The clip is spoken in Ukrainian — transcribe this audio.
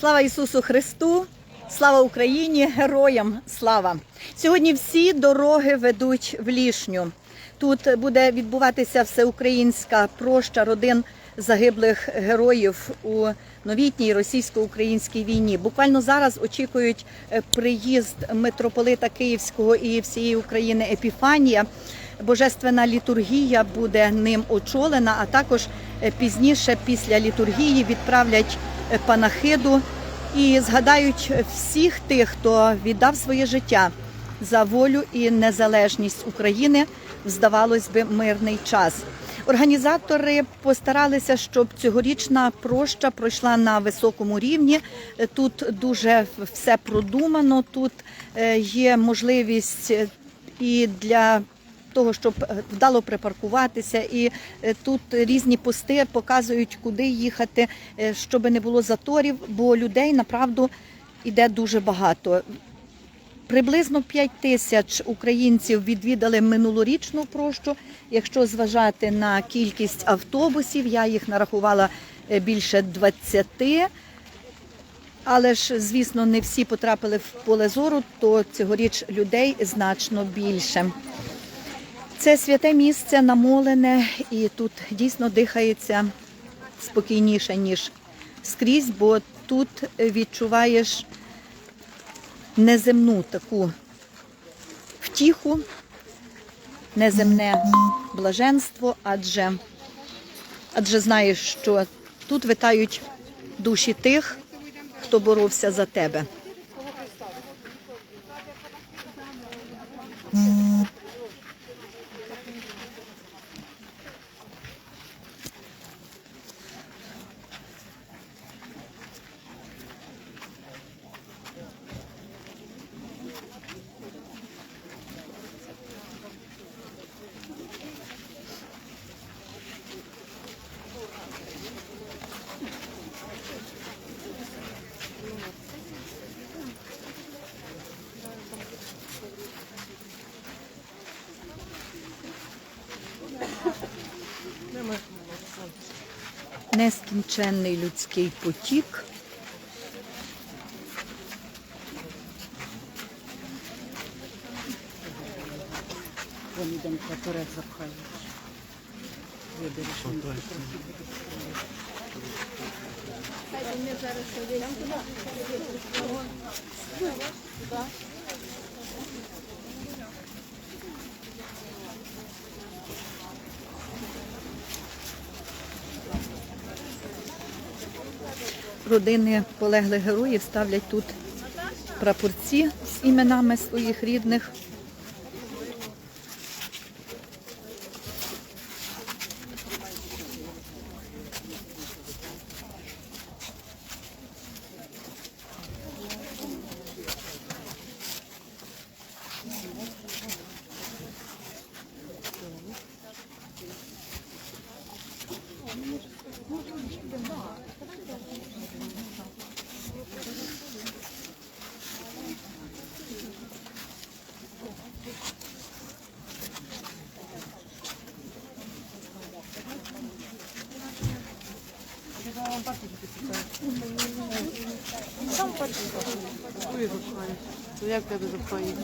Слава Ісусу Христу, слава Україні, героям слава! Сьогодні всі дороги ведуть в лішню. Тут буде відбуватися всеукраїнська проща родин загиблих героїв у новітній російсько-українській війні. Буквально зараз очікують е, приїзд митрополита Київського і всієї України Епіфанія. Божественна літургія буде ним очолена, а також е, пізніше після літургії відправлять е, панахиду і згадають всіх тих, хто віддав своє життя за волю і незалежність України в, здавалось би, мирний час. Організатори постаралися, щоб цьогорічна проща пройшла на високому рівні. Тут дуже все продумано. Тут е, є можливість е, і для того, щоб е, вдало припаркуватися, і тут різні пости показують, куди їхати, щоб не було заторів, бо людей направду іде дуже багато. Приблизно 5 тисяч українців відвідали минулорічну прощу. Якщо зважати на кількість автобусів, я їх нарахувала е, більше 20. Але ж, звісно, не всі потрапили в поле зору, то цьогоріч людей значно більше. Це святе місце намолене, і тут дійсно дихається спокійніше, ніж скрізь, бо тут відчуваєш неземну таку втіху, неземне блаженство, адже, адже знаєш, що тут витають душі тих, хто боровся за тебе. Нескінченний людський потік. Вон йдемо поперед запхають. Вибереш. Родини полеглих героїв ставлять тут прапорці з іменами своїх рідних. Ой, запхають. То як тебе запхають?